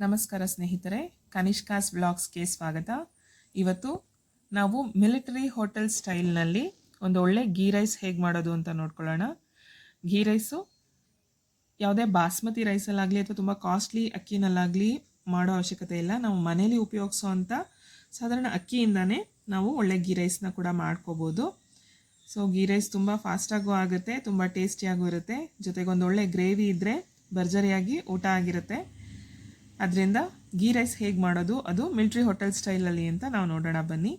ನಮಸ್ಕಾರ ಸ್ನೇಹಿತರೆ, ಕನಿಷ್ಕಾಸ್ ವ್ಲಾಗ್ಸ್ಗೆ ಸ್ವಾಗತ. ಇವತ್ತು ನಾವು ಮಿಲಿಟರಿ ಹೋಟೆಲ್ ಸ್ಟೈಲ್ನಲ್ಲಿ ಒಂದು ಒಳ್ಳೆ ಗೀ ರೈಸ್ ಹೇಗೆ ಮಾಡೋದು ಅಂತ ನೋಡ್ಕೊಳ್ಳೋಣ. ಗೀ ರೈಸು ಯಾವುದೇ ಬಾಸ್ಮತಿ ರೈಸಲ್ಲಾಗಲಿ ಅಥವಾ ತುಂಬ ಕಾಸ್ಟ್ಲಿ ಅಕ್ಕಿನಲ್ಲಾಗಲಿ ಮಾಡೋ ಅವಶ್ಯಕತೆ ಇಲ್ಲ. ನಾವು ಮನೇಲಿ ಉಪಯೋಗಿಸೋವಂಥ ಸಾಧಾರಣ ಅಕ್ಕಿಯಿಂದನೇ ನಾವು ಒಳ್ಳೆ ಗೀ ರೈಸ್ನ ಕೂಡ ಮಾಡ್ಕೋಬೋದು. ಸೊ, ಗೀ ರೈಸ್ ತುಂಬ ಫಾಸ್ಟಾಗೂ ಆಗುತ್ತೆ, ತುಂಬ ಟೇಸ್ಟಿಯಾಗೂ ಇರುತ್ತೆ. ಜೊತೆಗೆ ಒಂದು ಒಳ್ಳೆ ಗ್ರೇವಿ ಇದ್ದರೆ ಭರ್ಜರಿಯಾಗಿ ಊಟ ಆಗಿರುತ್ತೆ. ಅದರಿಂದ ಗೀ ರೈಸ್ ಹೇಗೆ ಮಾಡೋದು, ಅದು ಮಿಲ್ಟ್ರಿ ಹೋಟೆಲ್ ಸ್ಟೈಲಲ್ಲಿ ಅಂತ ನಾವು ನೋಡೋಣ ಬನ್ನಿ.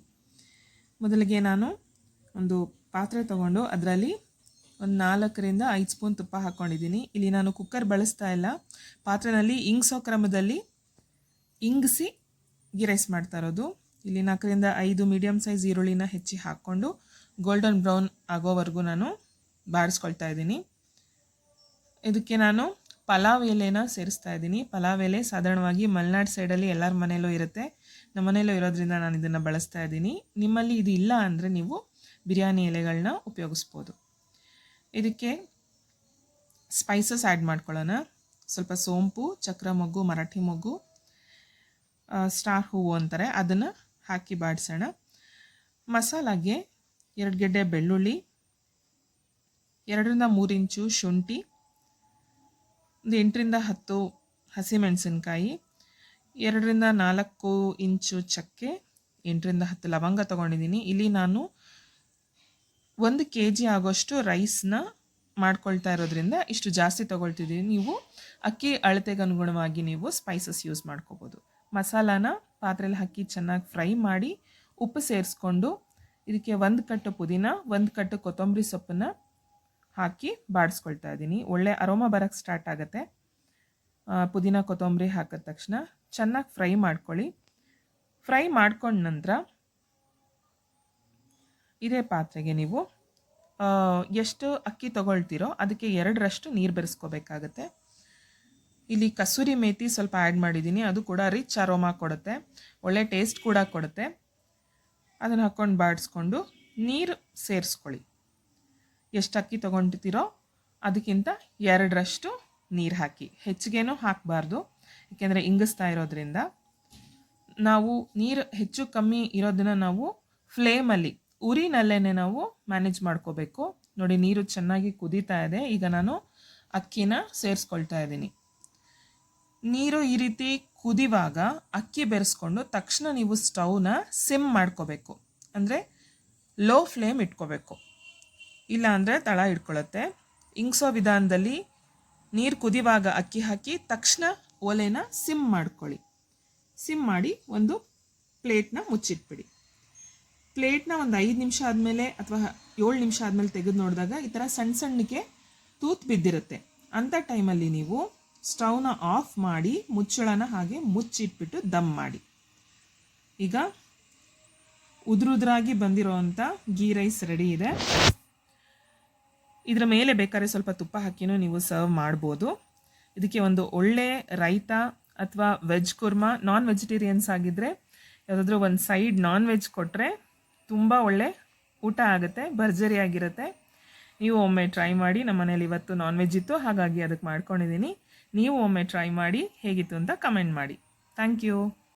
ಮೊದಲಿಗೆ ನಾನು ಒಂದು ಪಾತ್ರೆ ತಗೊಂಡು ಅದರಲ್ಲಿ ಒಂದು ನಾಲ್ಕರಿಂದ ಐದು ಸ್ಪೂನ್ ತುಪ್ಪ ಹಾಕ್ಕೊಂಡಿದ್ದೀನಿ ಇಲ್ಲಿ ನಾನು ಕುಕ್ಕರ್ ಬಳಸ್ತಾ ಇಲ್ಲ. ಪಾತ್ರೆನಲ್ಲಿ ಇಂಗ್ಸೋ ಕ್ರಮದಲ್ಲಿ ಇಂಗಿಸಿ ಗೀ ರೈಸ್ ಮಾಡ್ತಾ ಇರೋದು. ಇಲ್ಲಿ ನಾಲ್ಕರಿಂದ ಐದು ಮೀಡಿಯಮ್ ಸೈಜ್ ಈರುಳ್ಳಿನ ಹೆಚ್ಚಿ ಹಾಕ್ಕೊಂಡು ಗೋಲ್ಡನ್ ಬ್ರೌನ್ ಆಗೋವರೆಗೂ ನಾನು ಬಾರಿಸ್ಕೊಳ್ತಾ ಇದ್ದೀನಿ. ಇದಕ್ಕೆ ನಾನು ಪಲಾವ್ ಎಲೆನ ಸೇರಿಸ್ತಾ ಇದ್ದೀನಿ. ಪಲಾವ್ ಎಲೆ ಸಾಧಾರಣವಾಗಿ ಮಲೆನಾಡು ಸೈಡಲ್ಲಿ ಎಲ್ಲರ ಮನೆಯಲ್ಲೂ ಇರುತ್ತೆ. ನಮ್ಮ ಮನೆಯಲ್ಲೂ ಇರೋದ್ರಿಂದ ನಾನು ಇದನ್ನು ಬಳಸ್ತಾ ಇದ್ದೀನಿ. ನಿಮ್ಮಲ್ಲಿ ಇದು ಇಲ್ಲ ಅಂದರೆ ನೀವು ಬಿರಿಯಾನಿ ಎಲೆಗಳನ್ನ ಉಪಯೋಗಿಸ್ಬೋದು. ಇದಕ್ಕೆ ಸ್ಪೈಸಸ್ ಆ್ಯಡ್ ಮಾಡ್ಕೊಳ್ಳೋಣ. ಸ್ವಲ್ಪ ಸೋಂಪು, ಚಕ್ರ ಮೊಗ್ಗು, ಮರಾಠಿ ಮೊಗ್ಗು ಸ್ಟಾರ್ ಹೂವು ಅಂತಾರೆ. ಅದನ್ನು ಹಾಕಿ ಬಾಡಿಸೋಣ. ಮಸಾಲಾಗೆ ಎರಡು ಗೆಡ್ಡೆ ಬೆಳ್ಳುಳ್ಳಿ, ಎರಡರಿಂದ ಮೂರು ಇಂಚು ಶುಂಠಿ ಒಂದು ಎಂಟರಿಂದ ಹತ್ತು ಹಸಿಮೆಣಸಿನ್ಕಾಯಿ, ಎರಡರಿಂದ ನಾಲ್ಕು ಇಂಚು ಚಕ್ಕೆ, ಎಂಟರಿಂದ ಹತ್ತು ಲವಂಗ ತೊಗೊಂಡಿದ್ದೀನಿ. ಇಲ್ಲಿ ನಾನು ಒಂದು ಕೆ ಜಿ ಆಗೋಷ್ಟು ರೈಸ್ನ ಮಾಡ್ಕೊಳ್ತಾ ಇರೋದ್ರಿಂದ ಇಷ್ಟು ಜಾಸ್ತಿ ತೊಗೊಳ್ತಿದ್ದೀನಿ. ನೀವು ಅಕ್ಕಿ ಅಳತೆಗೆ ಅನುಗುಣವಾಗಿ ನೀವು ಸ್ಪೈಸಸ್ ಯೂಸ್ ಮಾಡ್ಕೋಬೋದು. ಮಸಾಲಾನ ಪಾತ್ರೆಯಲ್ಲಿ ಹಾಕಿ ಚೆನ್ನಾಗಿ ಫ್ರೈ ಮಾಡಿ ಉಪ್ಪು ಸೇರಿಸ್ಕೊಂಡು ಇದಕ್ಕೆ ಒಂದು ಕಟ್ಟು ಪುದೀನ, ಒಂದು ಕಟ್ಟು ಕೊತ್ತಂಬರಿ ಸೊಪ್ಪನ್ನು ಹಾಕಿ ಬಾಡಿಸ್ಕೊಳ್ತಾ ಇದ್ದೀನಿ. ಒಳ್ಳೆ ಅರೋಮ ಬರೋಕ್ಕೆ ಸ್ಟಾರ್ಟ್ ಆಗುತ್ತೆ. ಪುದೀನ ಕೊತ್ತಂಬರಿ ಹಾಕಿದ ತಕ್ಷಣ ಚೆನ್ನಾಗಿ ಫ್ರೈ ಮಾಡ್ಕೊಳ್ಳಿ. ಫ್ರೈ ಮಾಡ್ಕೊಂಡ ನಂತರ ಇದೇ ಪಾತ್ರೆಗೆ ನೀವು ಎಷ್ಟು ಅಕ್ಕಿ ತೊಗೊಳ್ತೀರೋ ಅದಕ್ಕೆ ಎರಡರಷ್ಟು ನೀರು ಬೆರೆಸ್ಕೋಬೇಕಾಗತ್ತೆ. ಇಲ್ಲಿ ಕಸೂರಿ ಮೇಥಿ ಸ್ವಲ್ಪ ಆ್ಯಡ್ ಮಾಡಿದ್ದೀನಿ. ಅದು ಕೂಡ ರಿಚ್ ಅರೋಮಾ ಕೊಡುತ್ತೆ. ಒಳ್ಳೆ ಟೇಸ್ಟ್ ಕೂಡ ಕೊಡುತ್ತೆ. ಅದನ್ನು ಹಾಕ್ಕೊಂಡು ಬಾಡಿಸ್ಕೊಂಡು ನೀರು ಸೇರಿಸ್ಕೊಳ್ಳಿ. ಎಷ್ಟು ಅಕ್ಕಿ ತೊಗೊಂಡಿರ್ತೀರೋ ಅದಕ್ಕಿಂತ ಎರಡರಷ್ಟು ನೀರು ಹಾಕಿ. ಹೆಚ್ಚಿಗೆನೂ ಹಾಕಬಾರ್ದು. ಏಕೆಂದರೆ ಇಂಗಿಸ್ತಾ ಇರೋದ್ರಿಂದ ನಾವು ನೀರು ಹೆಚ್ಚು ಕಮ್ಮಿ ಇರೋದನ್ನು ನಾವು ಫ್ಲೇಮಲ್ಲಿ ಉರಿನಲ್ಲೇ ನಾವು ಮ್ಯಾನೇಜ್ ಮಾಡ್ಕೋಬೇಕು. ನೋಡಿ ನೀರು ಚೆನ್ನಾಗಿ ಕುದೀತಾ ಇದೆ. ಈಗ ನಾನು ಅಕ್ಕಿನ ಸೇರಿಸ್ಕೊಳ್ತಾ ಇದ್ದೀನಿ. ನೀರು ಈ ರೀತಿ ಕುದಿವಾಗ ಅಕ್ಕಿ ಬೆರೆಸ್ಕೊಂಡು ತಕ್ಷಣ ನೀವು ಸ್ಟವ್ನ ಸಿಮ್ ಮಾಡ್ಕೋಬೇಕು. ಅಂದರೆ ಲೋ ಫ್ಲೇಮ್ ಇಟ್ಕೋಬೇಕು. ಇಲ್ಲ ಅಂದರೆ ತಳ ಇಟ್ಕೊಳ್ಳುತ್ತೆ ಇಂಗ್ಸೋ ವಿಧಾನದಲ್ಲಿ ನೀರು ಕುದಿವಾಗ ಅಕ್ಕಿ ಹಾಕಿ ತಕ್ಷಣ ಒಲೆನ ಸಿಮ್ ಮಾಡ್ಕೊಳ್ಳಿ. ಸಿಮ್ ಮಾಡಿ ಒಂದು ಪ್ಲೇಟ್ನ ಮುಚ್ಚಿಟ್ಬಿಡಿ. ಪ್ಲೇಟ್ನ ಒಂದು ಐದು ನಿಮಿಷ ಆದಮೇಲೆ ಅಥವಾ ಏಳು ನಿಮಿಷ ಆದಮೇಲೆ ತೆಗೆದು ನೋಡಿದಾಗ ಈ ಥರ ಸಣ್ಣ ಸಣ್ಣಕ್ಕೆ ತೂತ್ ಬಿದ್ದಿರುತ್ತೆ. ಅಂಥ ಟೈಮಲ್ಲಿ ನೀವು ಸ್ಟವ್ನ ಆಫ್ ಮಾಡಿ ಮುಚ್ಚಳನ ಹಾಗೆ ಮುಚ್ಚಿಟ್ಬಿಟ್ಟು ದಮ್ ಮಾಡಿ. ಈಗ ಉದುರುದ್ರಾಗಿ ಬಂದಿರೋವಂಥ ಗೀ ರೈಸ್ ರೆಡಿ ಇದೆ. ಇದರ ಮೇಲೆ ಬೇಕಾದ್ರೆ ಸ್ವಲ್ಪ ತುಪ್ಪ ಹಾಕಿನೂ ನೀವು ಸರ್ವ್ ಮಾಡ್ಬೋದು. ಇದಕ್ಕೆ ಒಂದು ಒಳ್ಳೆ ರೈತ ಅಥವಾ ವೆಜ್ ಕುರ್ಮಾ ನಾನ್ ವೆಜಿಟೇರಿಯನ್ಸ್ ಆಗಿದ್ದರೆ ಯಾವುದಾದ್ರೂ ಒಂದು ಸೈಡ್ ನಾನ್ ವೆಜ್ ಕೊಟ್ಟರೆ ತುಂಬ ಒಳ್ಳೆ ಊಟ ಆಗುತ್ತೆ ಭರ್ಜರಿಯಾಗಿರುತ್ತೆ ನೀವು ಒಮ್ಮೆ ಟ್ರೈ ಮಾಡಿ, ನಮ್ಮ ಮನೇಲಿ ಇವತ್ತು ನಾನ್ ವೆಜ್ ಇತ್ತು, ಹಾಗಾಗಿ ಅದಕ್ಕೆ ಮಾಡ್ಕೊಂಡಿದ್ದೀನಿ. ನೀವು ಒಮ್ಮೆ ಟ್ರೈ ಮಾಡಿ, ಹೇಗಿತ್ತು ಅಂತ ಕಮೆಂಟ್ ಮಾಡಿ. Thank you